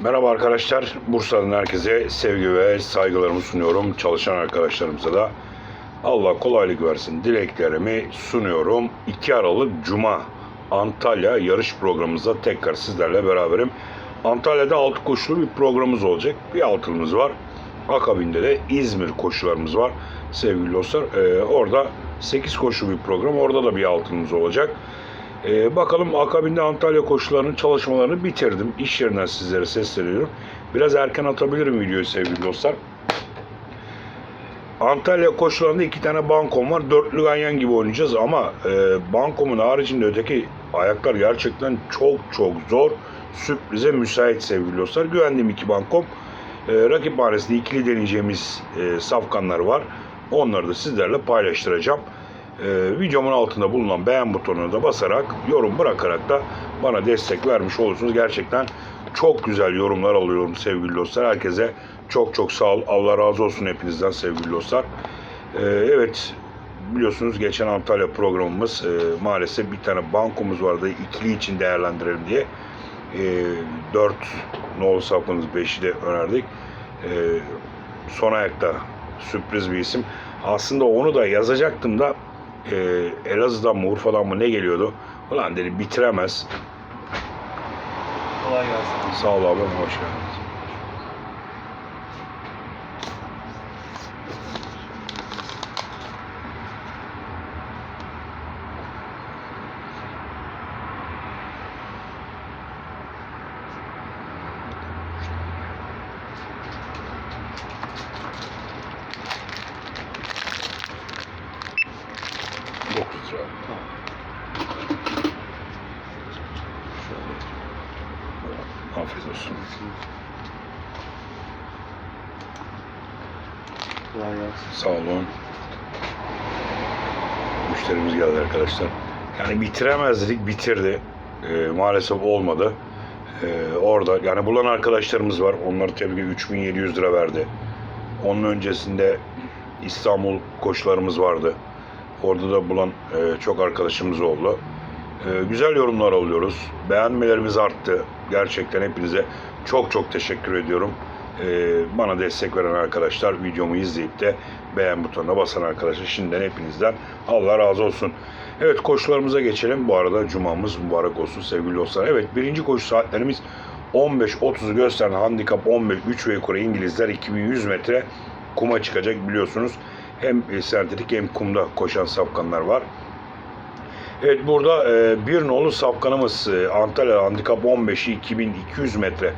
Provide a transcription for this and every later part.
Merhaba arkadaşlar. Bursa'dan herkese sevgi ve saygılarımı sunuyorum. Çalışan arkadaşlarımıza da Allah kolaylık versin dileklerimi sunuyorum. 2 Aralık Cuma Antalya yarış programımızda tekrar sizlerle beraberim. Antalya'da altı koşulu bir programımız olacak. Bir altılımız var. Akabinde de İzmir koşularımız var sevgili dostlar. Ee, orada 8 koşulu bir program. Orada da bir altılımız olacak. Ee, bakalım akabinde Antalya koşularının çalışmalarını bitirdim. İş yerinden sizlere sesleniyorum. Biraz erken atabilirim videoyu sevgili dostlar. Antalya koşularında iki tane bankom var. Dörtlü ganyan gibi oynayacağız ama e, bankomun haricinde öteki ayaklar gerçekten çok çok zor. Sürprize müsait sevgili dostlar. Güvendiğim iki bankom. E, rakip hanesinde ikili deneyeceğimiz e, safkanlar var. Onları da sizlerle paylaştıracağım. Ee, videomun altında bulunan beğen butonuna da basarak, yorum bırakarak da bana destek vermiş olursunuz. Gerçekten çok güzel yorumlar alıyorum sevgili dostlar. Herkese çok çok sağ ol. Allah razı olsun hepinizden sevgili dostlar. Ee, evet biliyorsunuz geçen Antalya programımız e, maalesef bir tane bankomuz vardı ikili için değerlendirelim diye. E, 4 nolu sapımız 5'i de önerdik. E, son ayakta sürpriz bir isim. Aslında onu da yazacaktım da e, Elazığ'dan mı Urfa'dan mı ne geliyordu? Ulan dedi bitiremez. Kolay gelsin. Sağ ol abi hoş geldiniz. Dokuz lira. Afiyet olsun. Kolay gelsin. Sağ olun. Müşterimiz geldi arkadaşlar. Yani bitiremezdik, bitirdi. Ee, maalesef olmadı. Ee, orada yani bulan arkadaşlarımız var. Onları tabii ki 3700 lira verdi. Onun öncesinde İstanbul koşularımız vardı. Orada da bulan e, çok arkadaşımız oldu. E, güzel yorumlar alıyoruz. Beğenmelerimiz arttı. Gerçekten hepinize çok çok teşekkür ediyorum. E, bana destek veren arkadaşlar, videomu izleyip de beğen butonuna basan arkadaşlar şimdiden hepinizden Allah razı olsun. Evet koşularımıza geçelim. Bu arada cumamız mübarek olsun sevgili dostlar. Evet birinci koşu saatlerimiz 15.30'u gösteren handikap 15 3 ve İngilizler 2100 metre kuma çıkacak biliyorsunuz. Hem e, sentetik hem kumda koşan safkanlar var. Evet burada e, bir nolu safkanımız e, Antalya handikap 15'i 2200 metre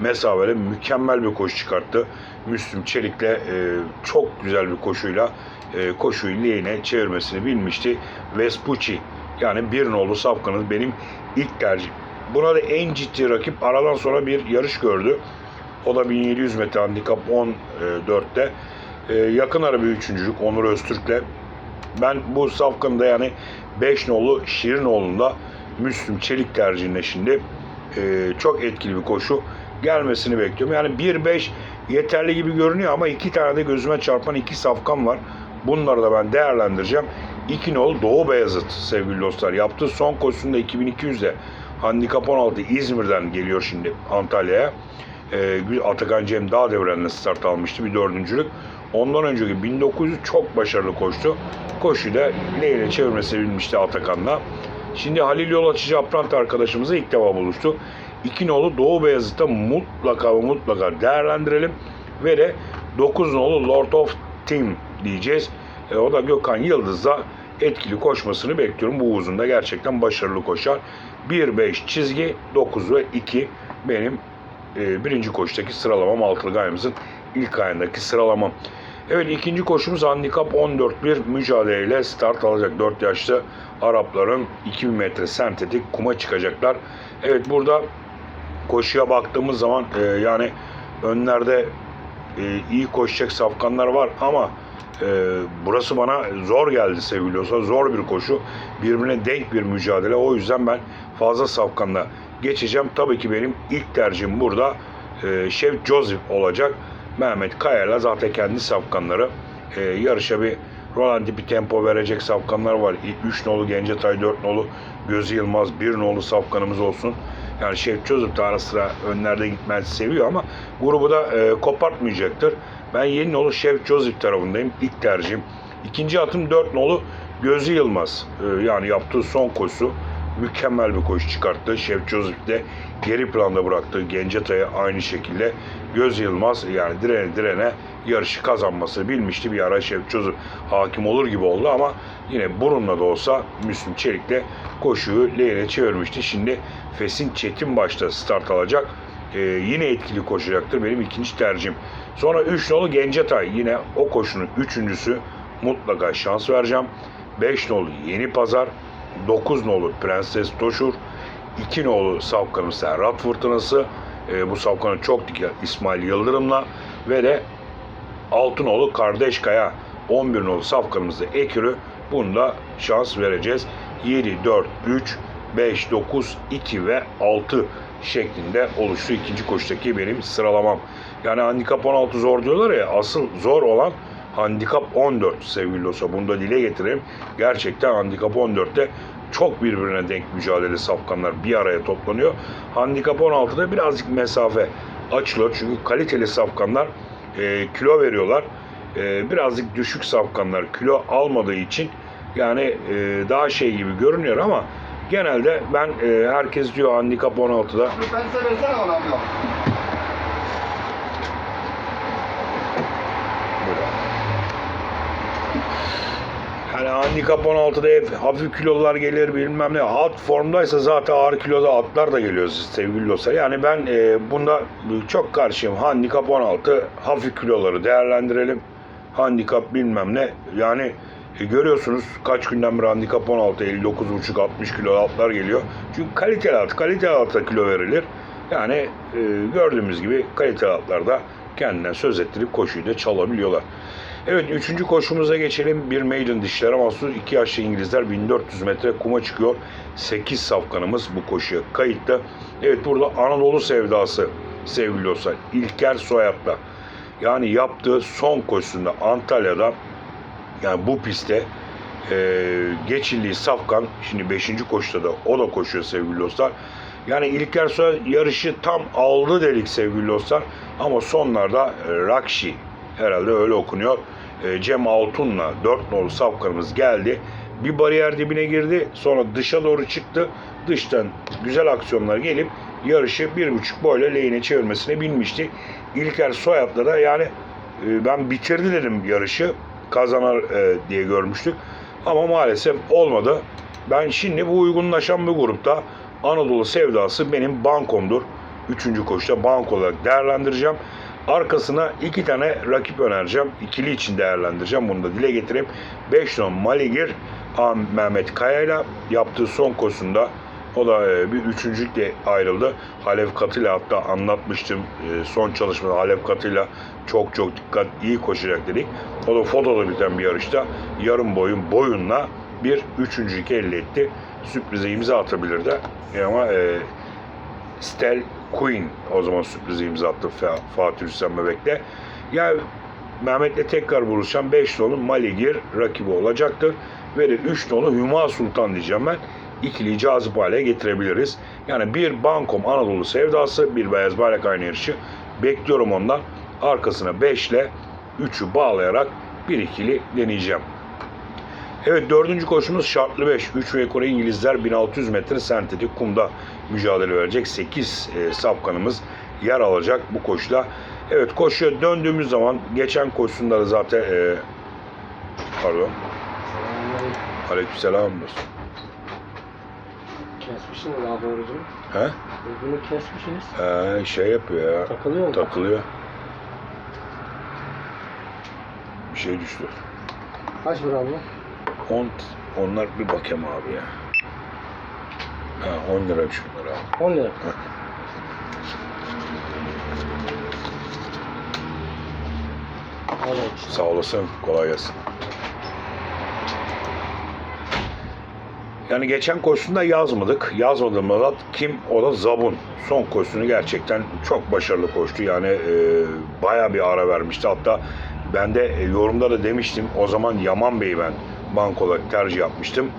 mesafeli mükemmel bir koşu çıkarttı. Müslüm Çelik'le e, çok güzel bir koşuyla e, koşuyu lehine çevirmesini bilmişti. Vespucci yani bir nolu safkanın benim ilk tercihim. Buna da en ciddi rakip aradan sonra bir yarış gördü. O da 1700 metre handikap 14'te. E, yakın ara üçüncülük Onur Öztürk'le. Ben bu safkanın yani 5 nolu Şirinoğlu'nda Müslüm Çelik tercihinde şimdi e, çok etkili bir koşu gelmesini bekliyorum. Yani 1-5 yeterli gibi görünüyor ama iki tane de gözüme çarpan iki safkan var. Bunları da ben değerlendireceğim. 2 nolu Doğu Beyazıt sevgili dostlar. Yaptığı son koşusunda 2200'de handikap 16 İzmir'den geliyor şimdi Antalya'ya. E, Atakan Cem Dağ devrenle start almıştı bir dördüncülük. Ondan önceki 1900 çok başarılı koştu. Koşuyu da neyle çevirmesi bilmişti Atakan'la. Şimdi Halil Yol Açıcı Aprant arkadaşımızla ilk defa buluştu. İki nolu Doğu Beyazıt'ta mutlaka ve mutlaka değerlendirelim. Ve de 9 nolu Lord of Team diyeceğiz. E, o da Gökhan Yıldız'da etkili koşmasını bekliyorum. Bu uzunda gerçekten başarılı koşar. 1-5 çizgi, 9 ve 2 benim e, birinci koşudaki sıralamam altılı gayemizin ilk ayındaki sıralamam. Evet ikinci koşumuz handikap 14-1 mücadeleyle start alacak. 4 yaşlı Arapların 2000 metre sentetik kuma çıkacaklar. Evet burada koşuya baktığımız zaman e, yani önlerde e, iyi koşacak safkanlar var ama e, burası bana zor geldi sevgili olsa zor bir koşu birbirine denk bir mücadele o yüzden ben fazla safkanla geçeceğim tabii ki benim ilk tercihim burada e, Şef Joseph olacak Mehmet Kaya'yla zaten kendi safkanları e, yarışa bir Rolanti bir tempo verecek safkanlar var 3 nolu Gencetay 4 nolu Gözü Yılmaz 1 nolu safkanımız olsun Yani Şef Joseph da ara sıra önlerde gitmesi seviyor ama grubu da e, kopartmayacaktır. Ben yeni nolu Şef Joseph tarafındayım. İlk tercihim. İkinci atım 4 nolu Gözü Yılmaz. E, yani yaptığı son koşusu mükemmel bir koşu çıkarttı. Joseph de geri planda bıraktı. Gencetay'a aynı şekilde Göz Yılmaz yani direne direne yarışı kazanması bilmişti. Bir ara Joseph hakim olur gibi oldu ama yine burunla da olsa Müslüm Çelik'le koşuyu lehine çevirmişti. Şimdi Fesin Çetin başta start alacak. Ee, yine etkili koşacaktır. Benim ikinci tercihim. Sonra 3 nolu Gencetay. Yine o koşunun üçüncüsü mutlaka şans vereceğim. 5 nolu Yeni Pazar. 9 nolu Prenses Toşur. 2 nolu Safkan'ın Serhat Fırtınası. Ee, bu Safkan'ı çok diker İsmail Yıldırım'la ve de Altınoğlu Kardeşkaya 11 nolu safkanımızda Ekürü bunu da şans vereceğiz. 7, 4, 3, 5, 9, 2 ve 6 şeklinde oluştu ikinci koşudaki benim sıralamam. Yani handikap 16 zor diyorlar ya asıl zor olan handikap 14 sevgili dostlar. Bunu da dile getireyim. Gerçekten handikap 14'te çok birbirine denk mücadele safkanlar bir araya toplanıyor. Handikap 16'da birazcık mesafe açılıyor. Çünkü kaliteli safkanlar e, kilo veriyorlar. E, birazcık düşük safkanlar kilo almadığı için yani e, daha şey gibi görünüyor ama genelde ben e, herkes diyor handikap 16'da Ben size versene Hani handikap 16'da hep hafif kilolar gelir bilmem ne. At formdaysa zaten ağır kiloda atlar da geliyor sevgili dostlar. Yani ben e, bunda çok karşıyım. Handikap 16 hafif kiloları değerlendirelim. Handikap bilmem ne. Yani e, görüyorsunuz kaç günden beri handikap 16 59,5-60 kilo atlar geliyor. Çünkü kaliteli at, kaliteli ata kilo verilir. Yani e, gördüğümüz gibi kaliteli atlarda kendinden söz ettirip koşuyu da çalabiliyorlar. Evet üçüncü koşumuza geçelim. Bir maiden dişlere mahsus 2 yaşlı İngilizler 1400 metre kuma çıkıyor. 8 safkanımız bu koşuya kayıtlı. Evet burada Anadolu sevdası sevgili dostlar. İlker Soyat'la yani yaptığı son koşusunda Antalya'da yani bu pistte e, geçildiği safkan şimdi 5. koşuda da o da koşuyor sevgili dostlar. Yani İlker Soyat yarışı tam aldı dedik sevgili dostlar. Ama sonlarda Rakşi herhalde öyle okunuyor. E, Cem Altun'la 4 nolu safkanımız geldi. Bir bariyer dibine girdi. Sonra dışa doğru çıktı. Dıştan güzel aksiyonlar gelip yarışı bir buçuk boyla lehine çevirmesine bilmişti. İlker Soyat'la da yani e, ben bitirdi dedim yarışı. Kazanar e, diye görmüştük. Ama maalesef olmadı. Ben şimdi bu uygunlaşan bir grupta Anadolu Sevdası benim bankomdur. Üçüncü koşuda bank olarak değerlendireceğim. Arkasına iki tane rakip önereceğim. İkili için değerlendireceğim. Bunu da dile getireyim. 5 non Maligir. Mehmet Kaya'yla yaptığı son koşusunda o da e, bir üçüncülükle ayrıldı. Halef Katı'yla hatta anlatmıştım e, son çalışmada Halef Katı'yla çok çok dikkat iyi koşacak dedik. O da fotoda biten bir yarışta yarım boyun boyunla bir üçüncülük elde etti. Sürprize imza atabilirdi. E, ama e, Stel Queen o zaman sürprize imza attı Fa- Fatih Hüseyin Bebek'le. Ya Mehmet'le tekrar buluşan 5 nolu Maligir rakibi olacaktır. Ve de 3 nolu Hüma Sultan diyeceğim ben. İkiliyi cazip hale getirebiliriz. Yani bir Bankom Anadolu sevdası, bir Beyaz Bayrak aynı yarışı. Bekliyorum ondan. Arkasına 5 ile 3'ü bağlayarak bir ikili deneyeceğim. Evet dördüncü koşumuz şartlı 5. 3 ve Kore İngilizler 1600 metre sentetik kumda mücadele verecek. 8 e, safkanımız yer alacak bu koşuda. Evet koşuya döndüğümüz zaman geçen koşusunda da zaten e, pardon aleykümselam dostum. Kesmişsiniz abi orucunu. He? Bunu kesmişsiniz. He, şey yapıyor ya. Takılıyor mu? Takılıyor. Bir şey düştü. Kaç bir abla? 10 onlar bir bakayım abi ya. Ha 10 lira şunlar abi. 10 lira. Evet. Sağ olasın. Kolay gelsin. Yani geçen koşusunda yazmadık. Yazmadığımda da kim? O da Zabun. Son koşusunu gerçekten çok başarılı koştu. Yani e, baya bir ara vermişti. Hatta ben de e, yorumda da demiştim. O zaman Yaman Bey'i ben bank olarak tercih yapmıştım.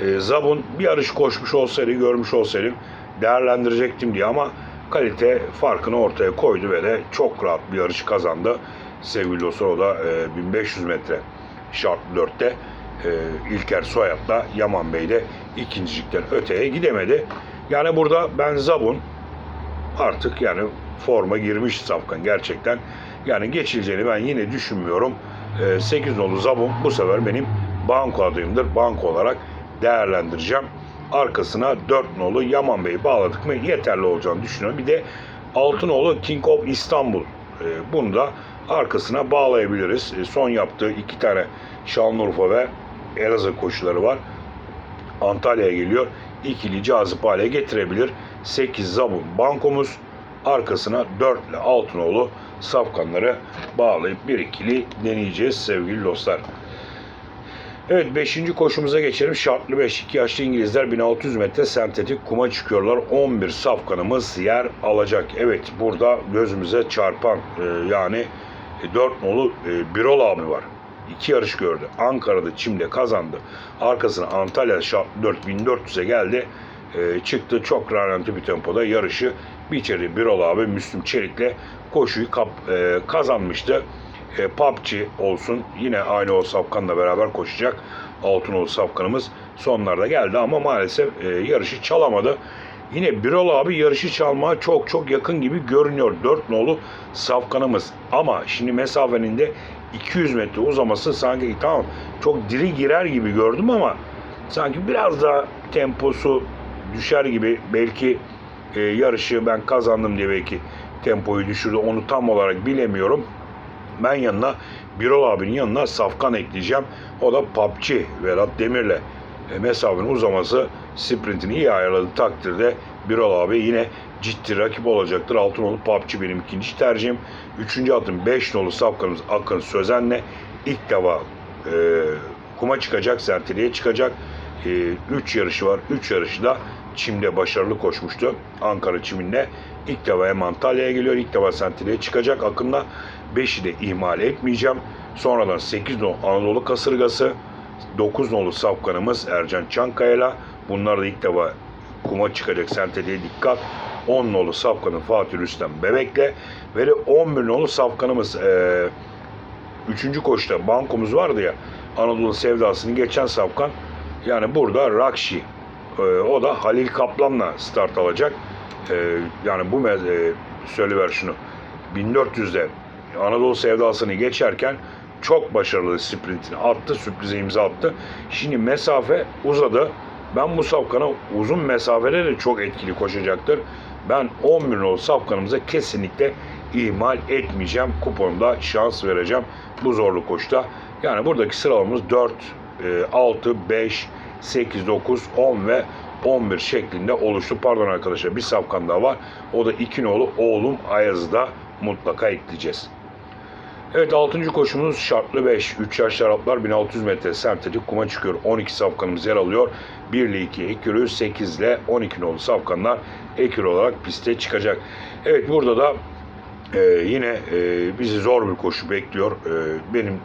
E, Zabun bir yarış koşmuş olsaydı, görmüş olsaydım değerlendirecektim diye ama kalite farkını ortaya koydu ve de çok rahat bir yarış kazandı. Sevgili dostlar o da e, 1500 metre şartlı 4'te e, İlker Soyat'la Yaman Bey de ikincilikten öteye gidemedi. Yani burada ben Zabun artık yani forma girmiş Safkan gerçekten. Yani geçileceğini ben yine düşünmüyorum. E, 8 nolu Zabun bu sefer benim banko adayımdır. Banko olarak değerlendireceğim. Arkasına 4 nolu Yaman Bey'i bağladık mı yeterli olacağını düşünüyorum. Bir de 6 nolu King of İstanbul. E, bunu da arkasına bağlayabiliriz. E, son yaptığı iki tane Şanlıurfa ve Elazığ koşuları var. Antalya'ya geliyor. İkili cazip hale getirebilir. 8 zabun bankomuz. Arkasına 4 ile Altınoğlu safkanları bağlayıp bir ikili deneyeceğiz sevgili dostlar. Evet 5. koşumuza geçelim. Şartlı 5 2 yaşlı İngilizler 1600 metre sentetik kuma çıkıyorlar. 11 safkanımız yer alacak. Evet burada gözümüze çarpan e, yani 4 nolu e, Birol abi var. İki yarış gördü. Ankara'da Çim'de kazandı. Arkasına Antalya şartlı 4400'e geldi. E, çıktı çok rölanti bir tempoda yarışı bitirdi. Birol abi Müslüm Çelik'le koşuyu kap, e, kazanmıştı e, PUBG olsun yine aynı o Safkan'la beraber koşacak. Altınoğlu Safkan'ımız sonlarda geldi ama maalesef e, yarışı çalamadı. Yine Birol abi yarışı çalmaya çok çok yakın gibi görünüyor. 4 nolu Safkan'ımız. Ama şimdi mesafenin de 200 metre uzaması sanki tamam çok diri girer gibi gördüm ama sanki biraz daha temposu düşer gibi belki e, yarışı ben kazandım diye belki tempoyu düşürdü. Onu tam olarak bilemiyorum. Ben yanına Birol abinin yanına Safkan ekleyeceğim. O da PUBG Vedat Demir'le e, mesafenin uzaması sprintini iyi ayarladığı takdirde Birol abi yine ciddi rakip olacaktır. Altınoğlu PUBG benim ikinci tercihim. Üçüncü atım 5 nolu Safkan'ımız Akın Sözen'le ilk defa e, kuma çıkacak, sertiliğe çıkacak. 3 yarışı var. 3 yarışı da Çim'de başarılı koşmuştu. Ankara Çim'inde. İlk defa hem Antalya'ya geliyor. ilk defa Sentili'ye çıkacak. Akın'la 5'i de ihmal etmeyeceğim. Sonradan 8 nolu Anadolu kasırgası. 9 nolu Safkan'ımız Ercan Çankaya'yla. Bunlar da ilk defa kuma çıkacak Senteli'ye dikkat. 10 nolu Safkan'ın Fatih Rüstem Bebek'le. Ve de 11 nolu Safkan'ımız eee Üçüncü koşta bankomuz vardı ya Anadolu Sevdası'nı geçen Safkan yani burada Rakşi e, o da Halil Kaplan'la start alacak. E, yani bu e, söylever şunu 1400'de Anadolu Sevdası'nı geçerken çok başarılı sprintini attı, sürprize imza attı. Şimdi mesafe uzadı. Ben bu Safkan'a uzun mesafeleri de çok etkili koşacaktır. Ben 11 nolu Safkan'ımıza kesinlikle ihmal etmeyeceğim. Kuponda şans vereceğim bu zorlu koşta. Yani buradaki sıralamamız 4, 6, 5, 8, 9, 10 ve 11 şeklinde oluştu. Pardon arkadaşlar bir Safkan daha var. O da 2 nolu oğlum Ayaz'da mutlaka ekleyeceğiz. Evet 6. koşumuz şartlı 5. 3 yaşlı Araplar 1600 metre sentetik kuma çıkıyor. 12 safkanımız yer alıyor. 1 ile 2 ekürü 8 ile 12 nolu safkanlar ekürü olarak piste çıkacak. Evet burada da e, yine e, bizi zor bir koşu bekliyor. E, benim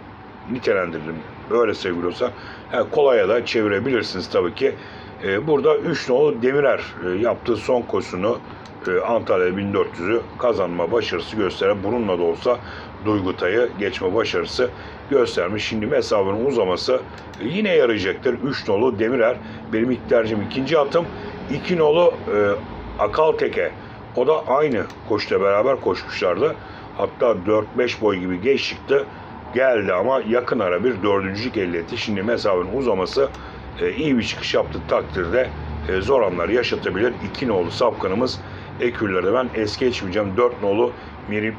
nitelendirdim öyle sevgili olsa yani kolaya da çevirebilirsiniz tabii ki. E, burada 3 nolu Demirer e, yaptığı son koşusunu e, Antalya 1400'ü kazanma başarısı gösteren bununla da olsa Duygutay'ı geçme başarısı göstermiş. Şimdi mesafenin uzaması yine yarayacaktır. 3 nolu Demirer benim ilk tercihim ikinci atım. 2 nolu e, Akal Teke o da aynı koşta beraber koşmuşlardı. Hatta 4-5 boy gibi geç çıktı. Geldi ama yakın ara bir dördüncülük elde etti. Şimdi mesafenin uzaması e, iyi bir çıkış yaptığı takdirde e, zor anlar yaşatabilir. 2 nolu sapkanımız Ekürler'de ben es geçmeyeceğim. 4 nolu Miri,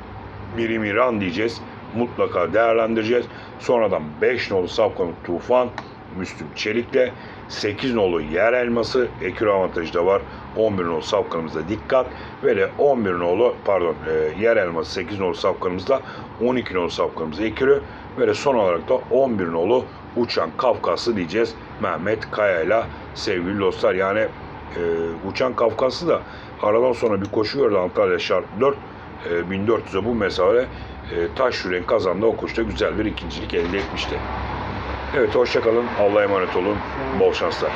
Miri Miran diyeceğiz. Mutlaka değerlendireceğiz. Sonradan 5 nolu sapkanın Tufan Müslüm Çelik'le 8 nolu yer elması ekür avantajı da var. 11 nolu safkanımızda dikkat ve de 11 nolu pardon e, yer elması 8 nolu safkanımızda 12 nolu safkanımızda ekürü ve de son olarak da 11 nolu uçan Kafkaslı diyeceğiz Mehmet Kaya'yla sevgili dostlar yani e, uçan Kafkaslı da aradan sonra bir koşu gördü Antalya şart 4 e, 1400'e bu mesafe e, taş yüreğin kazandı o koşuda güzel bir ikincilik elde etmişti. Evet hoşçakalın. Allah'a emanet olun. Bol şanslar.